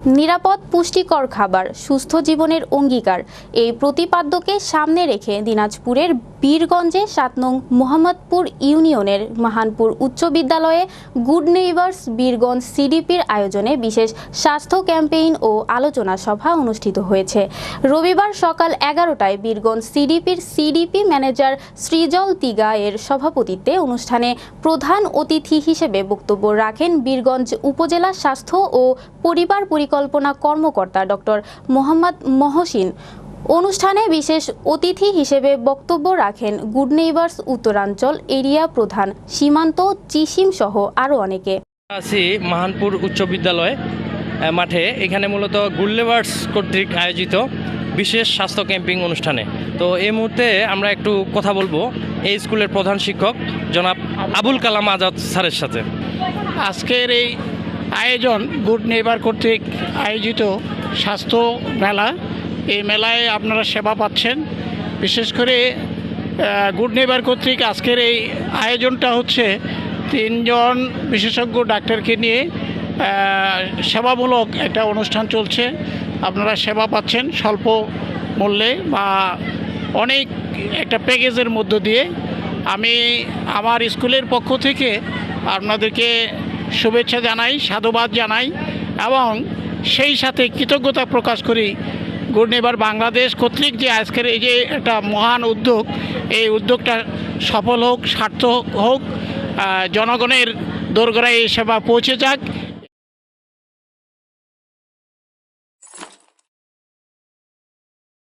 নিরাপদ পুষ্টিকর খাবার সুস্থ জীবনের অঙ্গীকার এই প্রতিপাদ্যকে সামনে রেখে দিনাজপুরের বীরগঞ্জে সাত নং মোহাম্মদপুর ইউনিয়নের মাহানপুর উচ্চ বিদ্যালয়ে গুড নেইবার্স বীরগঞ্জ সিডিপির আয়োজনে বিশেষ স্বাস্থ্য ক্যাম্পেইন ও আলোচনা সভা অনুষ্ঠিত হয়েছে। রবিবার সকাল এগারোটায় বীরগঞ্জ সিডিপির সিডিপি ম্যানেজার সৃজল তিগা এর সভাপতিত্বে অনুষ্ঠানে প্রধান অতিথি হিসেবে বক্তব্য রাখেন বীরগঞ্জ উপজেলা স্বাস্থ্য ও পরিবার পরিকল্পনা কর্মকর্তা ডক্টর মোহাম্মদ মহসিন। অনুষ্ঠানে বিশেষ অতিথি হিসেবে বক্তব্য রাখেন গুড নেইবার্স উত্তরাঞ্চল এরিয়া প্রধান সীমান্ত চিসিম সহ আরও অনেকে। আছি মাহানপুর উচ্চ বিদ্যালয় মাঠে। এখানে মূলত গুল্লেভার্স কর্তৃক আয়োজিত বিশেষ স্বাস্থ্য ক্যাম্পিং অনুষ্ঠানে। তো এই মুহূর্তে আমরা একটু কথা বলব এই স্কুলের প্রধান শিক্ষক জনাব আবুল কালাম আজাদ স্যারের সাথে। আজকের এই আয়োজন গুড নেইবার কর্তৃক আয়োজিত স্বাস্থ্য মেলা এই মেলায় আপনারা সেবা পাচ্ছেন। বিশেষ করে গুড নেইবার কর্তৃক আজকের এই আয়োজনটা হচ্ছে তিনজন বিশেষজ্ঞ ডাক্তারকে নিয়ে সেবামূলক একটা অনুষ্ঠান চলছে। আপনারা সেবা পাচ্ছেন স্বল্প মূল্যে বা অনেক একটা প্যাকেজের মধ্য দিয়ে। আমি আমার স্কুলের পক্ষ থেকে আপনাদেরকে শুভেচ্ছা জানাই, সাধুবাদ জানাই এবং সেই সাথে কৃতজ্ঞতা প্রকাশ করি গুড নেবার বাংলাদেশ কর্তৃক যে আজকের এই যে একটা মহান উদ্যোগ, এই উদ্যোগটা সফল হোক, সার্থক হোক জনগণের দোরগোড়ায় এই সেবা পৌঁছে যাক।